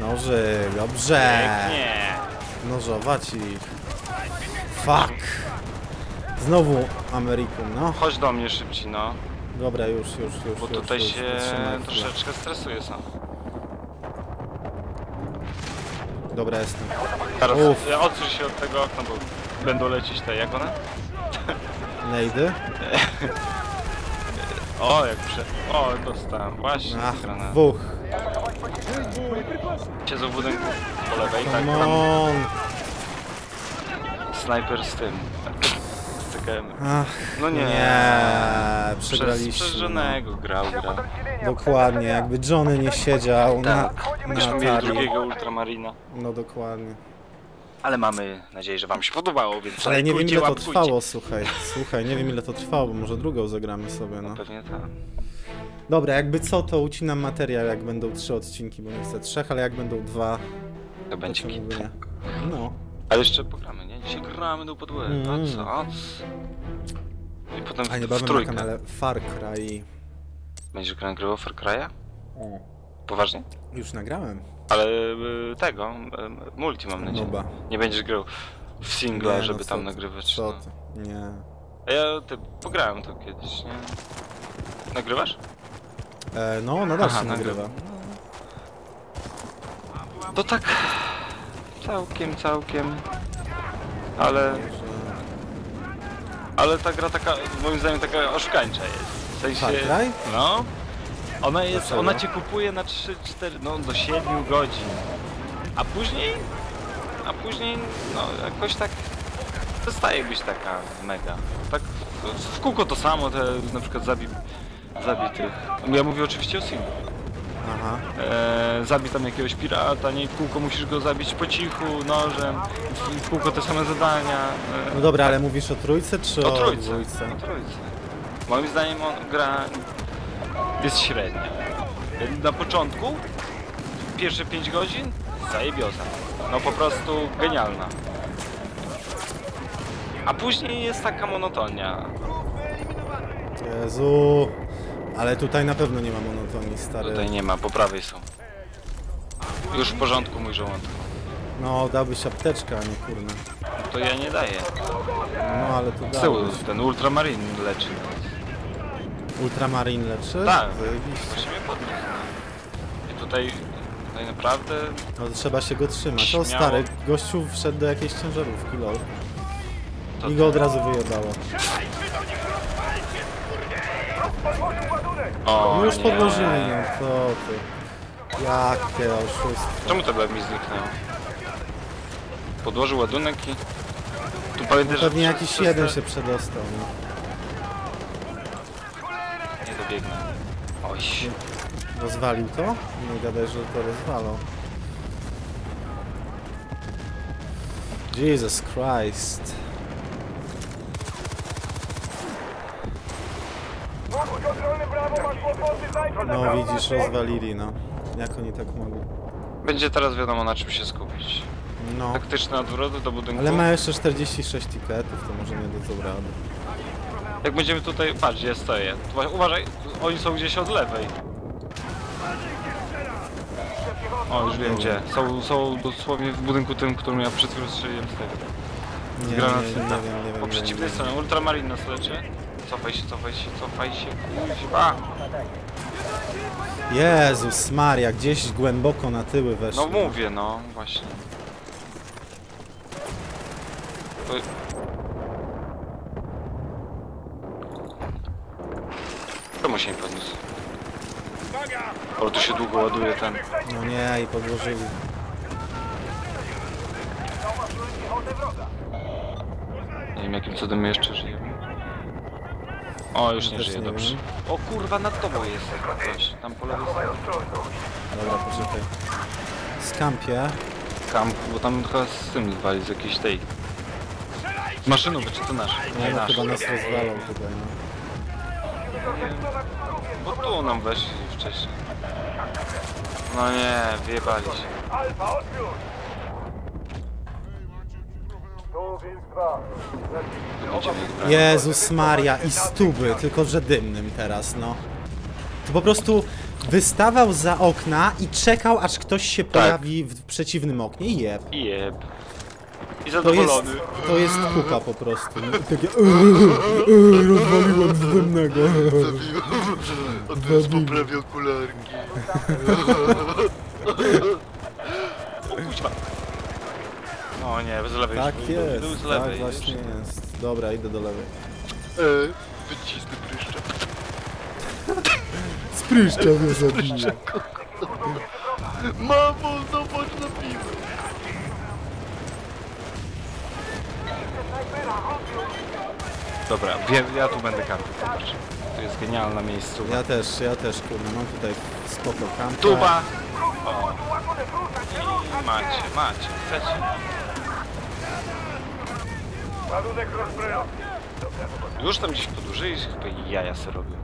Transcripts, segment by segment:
Noży, dobrze. Pięknie. Nożować ich. Fuck. Znowu Amerykum, no. Chodź do mnie szybciej, no. Dobra, już, już, już. Bo już, tutaj już, się wytrzymaj troszeczkę stresuję sam. Dobra, jestem. Teraz ja odsuń się od tego okna, bo będą lecieć te, jak one? Nejdy? O, jak prze... O, dostałem. Właśnie, Ach, dwóch. Siedzą w budynku po lewej, tak, Come tam on. snajper z tym. Z TKM. Ach, No nie. nie. Przez, Przegraliśmy. przez no. żonego grał, grał. Dokładnie, jakby Johnny nie siedział na, Tak. na mieli drugiego Ultramarina. No dokładnie. Ale mamy nadzieję, że wam się podobało, więc Ale nie wiem ile to łapkujcie. trwało, słuchaj. Słuchaj, nie wiem ile to trwało, bo może drugą zagramy sobie, no. Pewnie tak. Dobra, jakby co, to ucinam materiał, jak będą trzy odcinki, bo nie chcę trzech, ale jak będą dwa, To to będzie nie. No. Ale jeszcze pogramy, nie? Dzisiaj gramy do podłogę. Mm. A co? I potem A w, w niebawem na trójkę. kanale Far Cry. Będziesz nagrywał Far Cry'a? Poważnie? Już nagrałem. Ale y, tego, y, multi mam nadzieję. Noba. Nie będziesz grał w singla, Nie, no żeby co tam ty, nagrywać. Co no. ty? Nie. A ja ty, pograłem to kiedyś, nie? Nagrywasz? E, no, nadal Aha, się nagrywa. nagrywa. To tak całkiem, całkiem. Ale, ale ta gra taka, moim zdaniem taka oszukańcza jest. W sensie, Far Cry? no. Ona jest, Dlaczego? ona cię kupuje na 3, 4, no do 7 godzin. A później, a później, no jakoś tak przestaje być taka mega. Tak w kółko to samo, te na przykład zabi, zabi tych. Ja mówię oczywiście o singlu. Aha. E, zabij tam jakiegoś pirata, nie w kółko musisz go zabić po cichu, nożem, w, w kółko te same zadania. E, No dobra, ale mówisz o trójce czy o o, trójce. dwójce? O trójce. Moim zdaniem on, gra jest średnia. Na początku, pierwsze 5 godzin, zajebioza. No po prostu genialna. A później jest taka monotonia. Jezu. Ale tutaj na pewno nie ma monotonii, stary. Tutaj nie ma, po prawej są. Już w porządku mój żołądek. No, dałbyś apteczkę, a nie kurna. To ja nie daję. No, ale to tyłu dałbyś. ten ultramarin leczy. Ultramarin leczy? Tak. Mnie podniósł. I tutaj, tutaj naprawdę No to trzeba się go trzymać. O Śmiało. stary, gościu wszedł do jakiejś ciężarówki, lol. To I go od razu wyjebało. O, już nie. podłożyli, no to ty. Jakie oszustwo. Czemu to mi zniknęło? Podłożył ładunek i... Tu pamiętaj, że Pewnie jakiś przez jeden te- się przedostał, no. Nie dobiegnę. Oj. Rozwalił to? Nie gadaj, że to rozwalał. Jesus Christ. No widzisz, rozwalili, no. Jak oni tak mogli? Będzie teraz wiadomo na czym się skupić. No. Taktyczne odwroty do budynku. Ale ma jeszcze 46 tiketów, to może nie dadzą rady. Jak będziemy tutaj... Patrz, gdzie ja stoję. Uważaj, oni są gdzieś od lewej. O, już wiem gdzie. Są, są dosłownie w budynku tym, którym ja przed chwilą strzeliłem z tego. Nie, nie, Granat nie, nie wiem, nie wiem. Po nie przeciwnej stronie, Ultramarin nas leczy. Cofaj się, cofaj się, cofaj się, kuźwa. Jezus Maria, gdzieś głęboko na tyły weszli. No mówię, no, właśnie. To... Komu się nie podniósł? Ale tu się długo ładuje ten. No nie, i podłożyli. Nie wiem jakim cudem my jeszcze żyjemy. O, już nie Też żyje, nie dobrze. wiem. O kurwa, nad tobą jest ktoś. Tam po lewej stronie. Dobra, poczekaj. Skampie. Kamp, bo tam chyba z tym wali z jakiejś tej... Maszynowy, czy to nasz? Nie, no nasz. chyba nas rozwalał tutaj, no. Bo tu nam weszli wcześniej. No nie, wyjebali się. Będziemy ich Jezus Maria i stuby, tylko że dymnym teraz, no. To po prostu wystawał za okna i czekał, aż ktoś się Tak. pojawi w przeciwnym oknie i jeb. I jeb. I To jest, zadowolony. to jest kupa po prostu. nie? Takie "Eee, rozwaliłem zdemnego. A teraz poprawię okularki. O kuźwa. No nie, z lewej Tak już jest, był z tak lewej. właśnie już. jest. Dobra, idę do lewej. E, wycisnę pryszcza. Spryszcza mnie zabija. Mamo, zobacz na piwo. Dobra, wiem, ja tu będę kampił, zobacz. To jest genialna miejscowa. Ja też, ja też, kurde, mam tutaj spoko kampa. Tuba! O. I macie, macie, chcecie. Już tam gdzieś podłużyli, chyba i jaja se robią.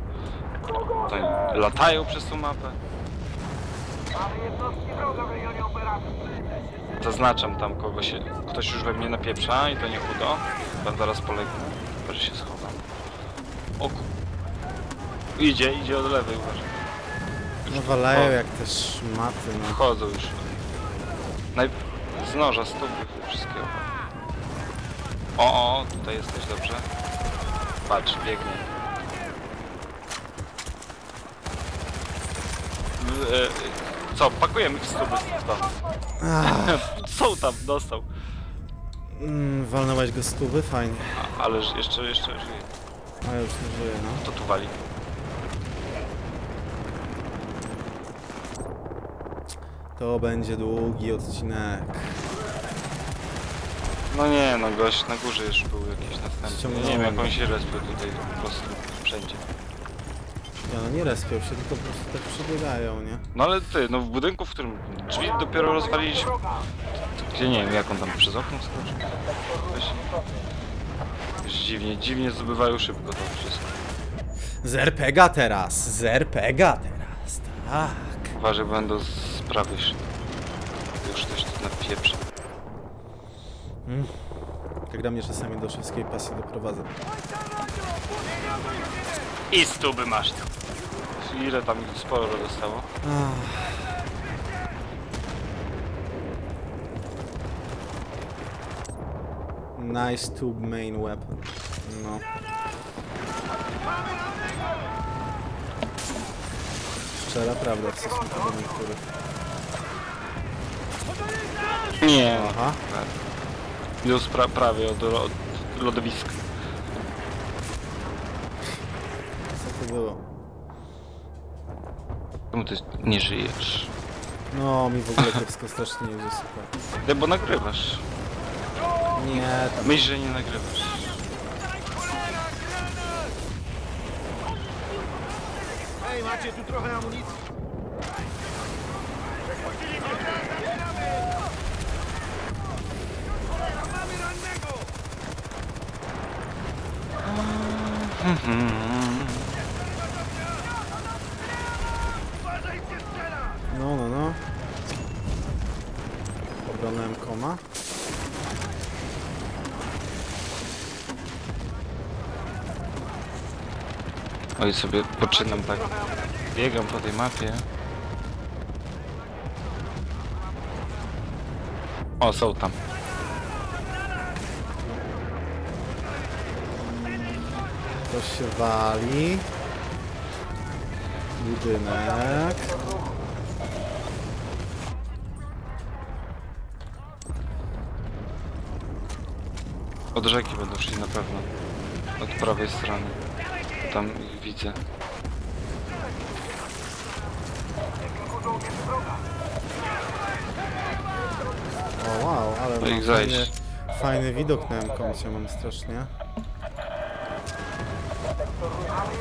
To oni latają przez tą mapę. Zaznaczam tam kogoś, ktoś już we mnie napieprza i to nie chudo. Tam zaraz polegnę, chyba, że się schowam. O ku... Idzie, idzie od lewej, uważaj. No walają jak te szmaty, no. Wchodzą już. Naj... Z noża, stóp wszystkiego. O, o, tutaj jesteś, dobrze? Patrz, biegnie. W- e, Co, pakujemy w stóp w to. Ach, Są tam, dostał. mm, walnąłeś go z tuby? Fajnie. A, ale jeszcze, jeszcze żyje. A już nie żyje, no. To tu wali. To będzie długi odcinek. No nie, no gość na górze już był jakiś następny. Nie wiem jak on się respił tutaj po prostu wszędzie. Ja, no nie respią się, tylko po prostu tak przebiegają, nie? No ale ty, no w budynku, w którym drzwi dopiero rozwaliliśmy. Gdzie nie wiem, jak on tam przez okno skoczył. Weź. Już dziwnie, dziwnie zdobywają szybko to wszystko. Z RPGa teraz, z RPGa teraz, tak. Uważaj, będą szli. Już ktoś tu napieprza. Ta gra mnie czasami do szewskiej pasji doprowadza. I stuby masz tu. Ile tam sporo dostało? Ach. Nice tube main weapon. No. Szczera prawda w stosunku do niektórych. Nie. Aha. Już pra prawie od, od lodowiska. Co to było? Czemu ty nie żyjesz? No, mi w ogóle kiepsko strasznie idzie, super. Nie, bo nagrywasz. Nie, tam Myśl, że nie nagrywasz. Hej, macie tu trochę amunicji? Mamy rannego! Uważajcie, strzela! No, no, no. Obrałem koma. Oj, sobie poczynam tak. Biegam po tej mapie. O, są tam. Ktoś się wali. Budynek. Od rzeki będą szli na pewno. Od prawej strony. Tam ich widzę. O wow, ale ich fajny, zajść. fajny widok na M-komcie mam strasznie.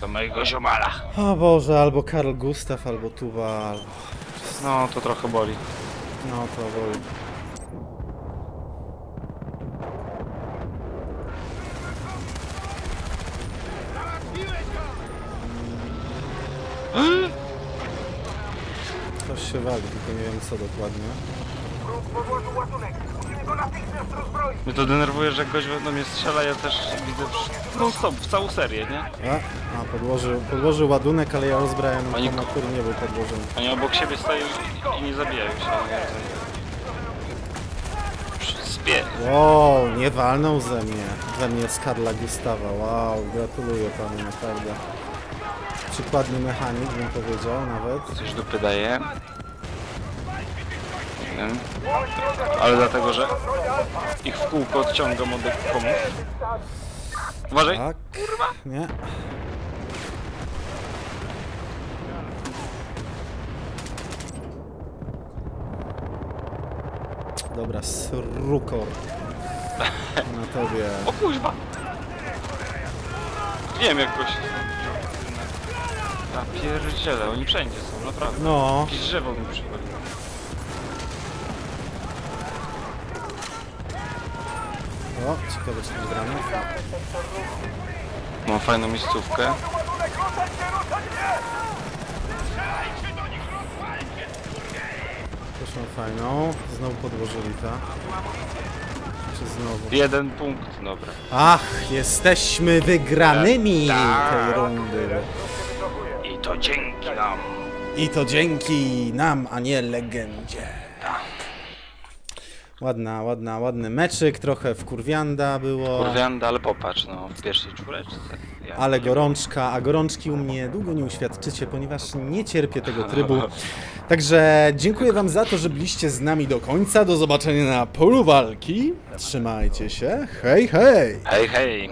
Do mojego ziomala. O Boże, albo Karl Gustav, albo Tuba, albo... No, to trochę boli. No to boli. Coś się wali, tylko nie wiem co dokładnie. Go natychmiast rozbroić. Mnie to denerwuje, że gość do mnie strzela, ja też widzę przy- non stop, w całą serię, nie? A, a podłożył, podłożył ładunek, ale ja rozbrajam Oni- Oni... który nie był podłożony. Oni obok siebie stoją i- nie zabijają się. Spie. Wow, nie walnął ze mnie. Ze mnie z Karla Gustawa. Wow, gratuluję panu naprawdę. Przykładny mechanik bym powiedział nawet. Coś dupy daje. Nie. Ale dlatego, że ich w kółko odciągam od komuś. Uważaj! Tak. Nie. Dobra, srukor. Na tobie. O kuźwa! Wiem jak goś... Ja pierdziele, oni wszędzie są, naprawdę. No, Jakieś drzewo mi przychodzi. O, ciekawe czy gramy. Mam fajną miejscówkę. Proszę fajną. Znowu podłożyli to. Czy znowu? Jeden punkt, dobra. Ach, jesteśmy wygranymi Tak. tej rundy. I to dzięki nam. I to dzięki nam, a nie legendzie. Ładna, ładna, ładny meczyk, trochę w kurwianda było, Kurwianda, ale popatrz, no, w pierwszej czwóreczce. Ja ale gorączka, a gorączki u mnie długo nie uświadczycie, ponieważ nie cierpię tego trybu. Także dziękuję wam za to, że byliście z nami do końca. Do zobaczenia na polu walki. Trzymajcie się. Hej, hej! Hej, hej!